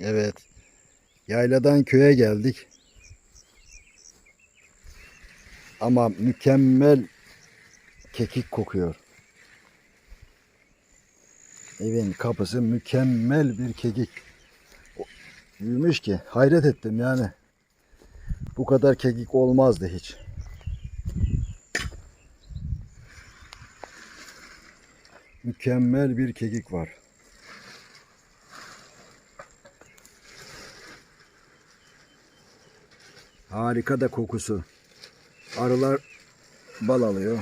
Evet. Yayladan köye geldik. Ama mükemmel kekik kokuyor. Evin kapısı mükemmel bir kekik. Büyümüş ki hayret ettim yani. Bu kadar kekik olmazdı hiç. Mükemmel bir kekik var. Harika da kokusu. Arılar bal alıyor.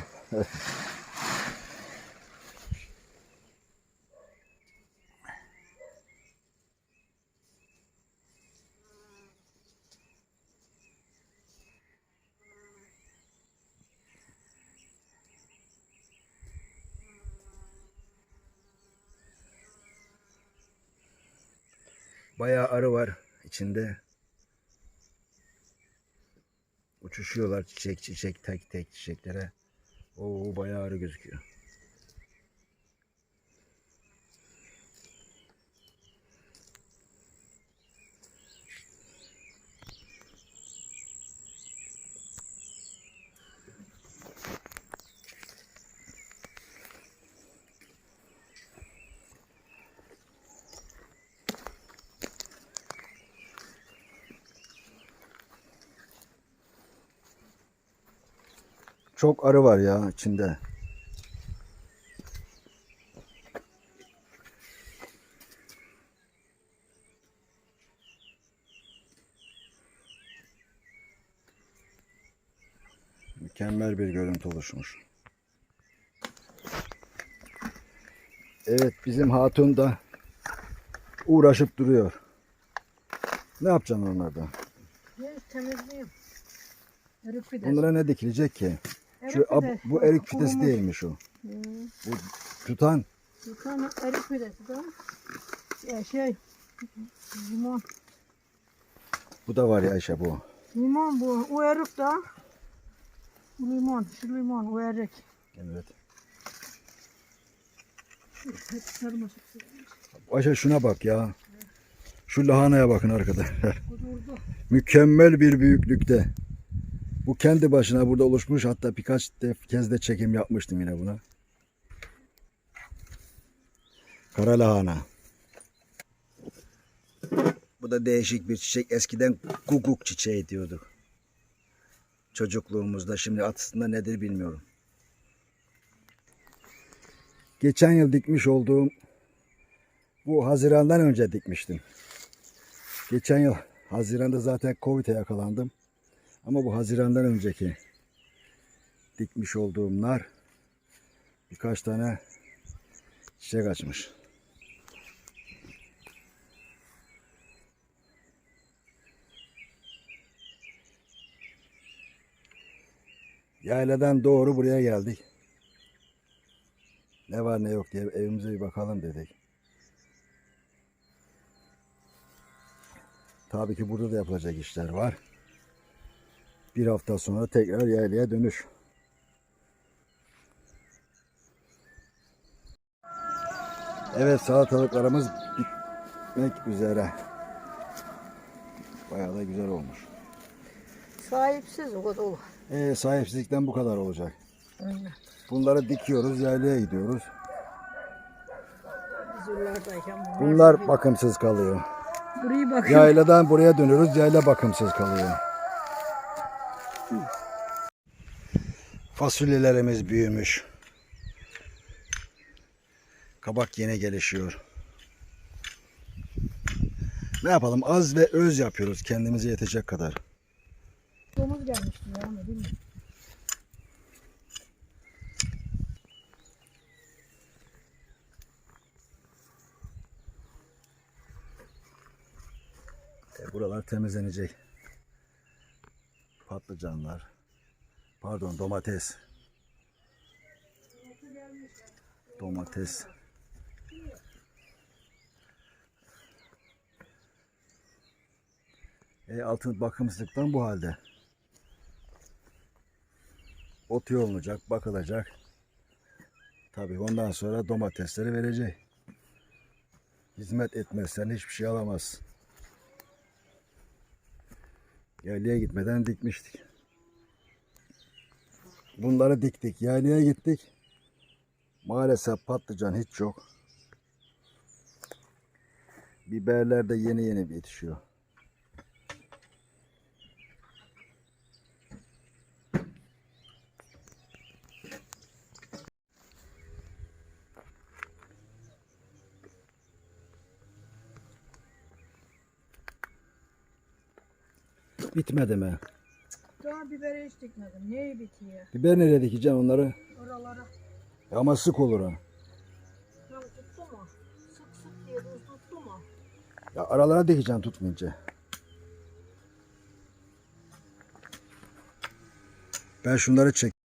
Bayağı arı var içinde. Uçuşuyorlar çiçek çiçek tek tek çiçeklere. Oo bayağı arı gözüküyor. Çok arı var ya içinde. Mükemmel bir görüntü oluşmuş. Evet bizim hatun da uğraşıp duruyor. Ne yapacaksın onlardan? Fidesi. Bunlara ne dikilecek ki? Şu, ab- bu erik fidesi değilmiş o. Hmm. Bu tutan tane erik fidesi de. Ya şey. Limon. bu da var ya Ayşe bu. Limon bu. O erik de. Bu limon. Şu limon. O erik. Evet. Ayşe şuna bak ya. Şu lahanaya bakın arkadaşlar. Mükemmel bir büyüklükte. Bu kendi başına burada oluşmuş. Hatta birkaç kez de çekim yapmıştım yine buna. Kara lahana. Bu da değişik bir çiçek. Eskiden guguk çiçeği diyorduk. Çocukluğumuzda. Şimdi aslında nedir bilmiyorum. Geçen yıl dikmiş olduğum bu Haziran'dan önce dikmiştim. Geçen yıl Haziran'da zaten Covid'e yakalandım. Ama bu Haziran'dan önceki dikmiş olduğum nar birkaç tane çiçek açmış. Yayladan doğru buraya geldik. Ne var ne yok diye evimize bir bakalım dedik. Tabii ki burada da yapılacak işler var. Bir hafta sonra tekrar yaylaya dönüş. Evet salatalıklarımız bitmek üzere. Bayağı da güzel olmuş. Sahipsiz o kadar olur. Ee, sahipsizlikten bu kadar olacak. Aynen. Bunları dikiyoruz, yaylaya gidiyoruz. Bunlar bakımsız kalıyor. Burayı bakın. Yayladan buraya dönüyoruz, yayla bakımsız kalıyor. Fasulyelerimiz büyümüş. Kabak yine gelişiyor. Ne yapalım? Az ve öz yapıyoruz kendimize yetecek kadar. Domuz gelmişti ya ama bilmiyorum. E, buralar temizlenecek. Patlıcanlar. Pardon domates. Domates. E, altın bakımsızlıktan bu halde. Ot yolunacak, bakılacak. Tabii ondan sonra domatesleri verecek. Hizmet etmezsen hiçbir şey alamazsın. Yaylaya gitmeden dikmiştik. Bunları diktik. Yaylaya gittik. Maalesef patlıcan hiç yok. Biberler de yeni yeni yetişiyor. Bitmedi mi? Daha biberi hiç dikmedim. Neyi bitiyor? Biber nereye dikeceksin onları? Oralara. Ama sık olur ha. Ya tuttu mu? Sık sık diye buz tuttu mu? Ya aralara dikeceksin tutmayınca. Ben şunları çek.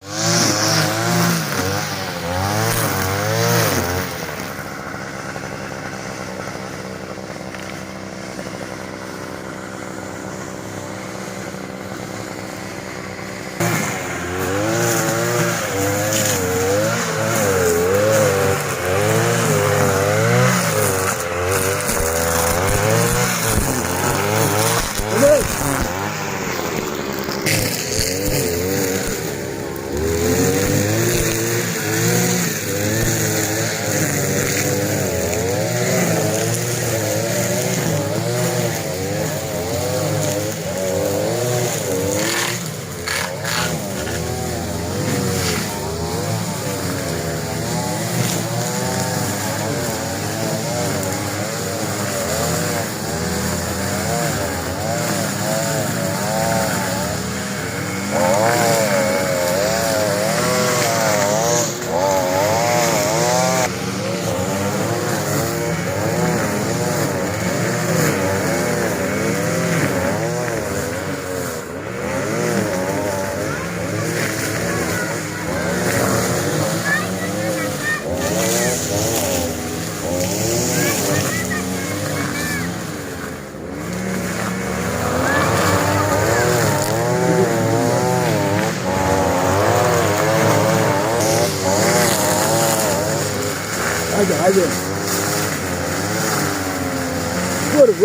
করব?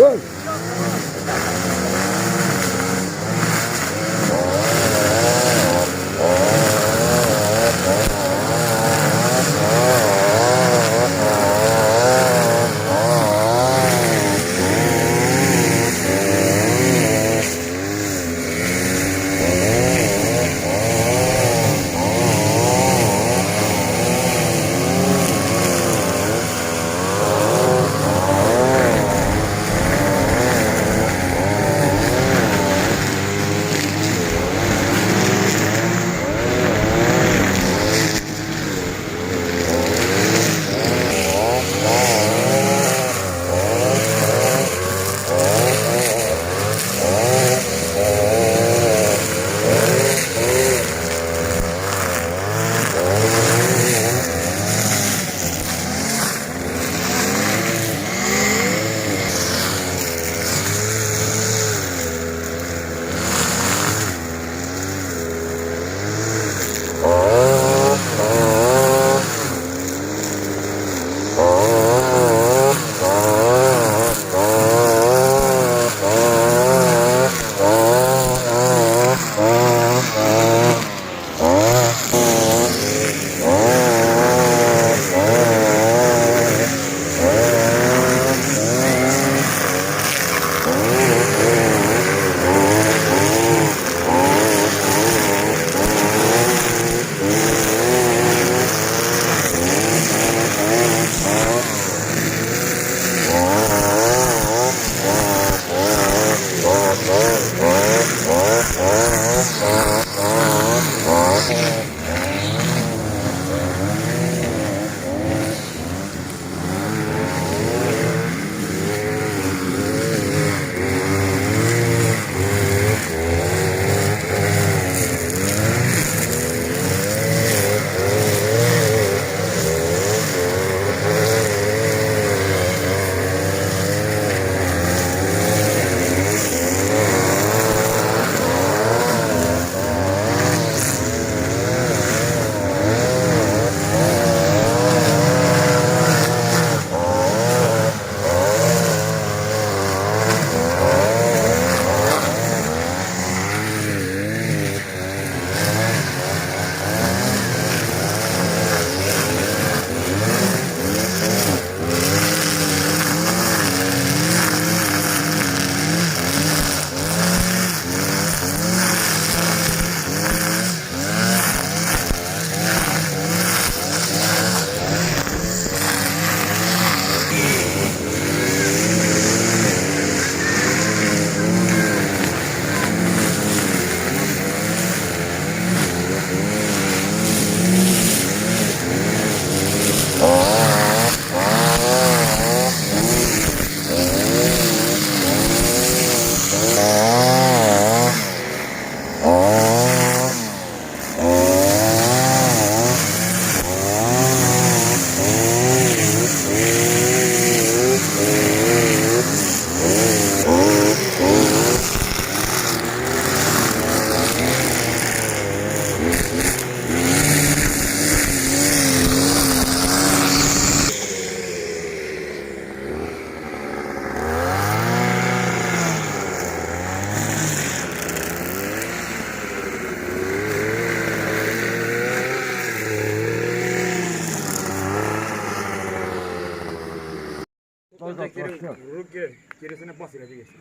Yok. Vurup geri, gerisine bas ilacı geçsin.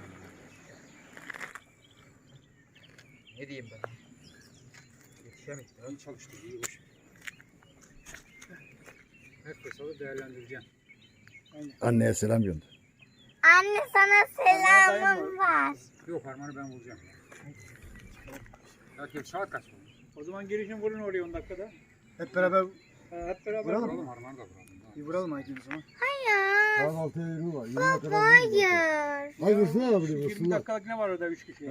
Ne diyeyim ben? Yetişemedik. İyi çalıştı, iyi hoş. Her fırsatı değerlendireceğim. Anneye selam gönder. Anne sana selamım var. Yok harmanı ben vuracağım. Ya saat kaç oldu? O zaman girişin vurun oraya 10 dakikada. Hep beraber hep beraber Vuralım. vuralım. Harmanı da vuralım. bir vuralım Aydın o zaman. Hayır. Kahvaltıya yürü var. Yürüme kadar Hayır. Hayır, ne yapayım? 20 dakikalık ne var orada 3 kişi?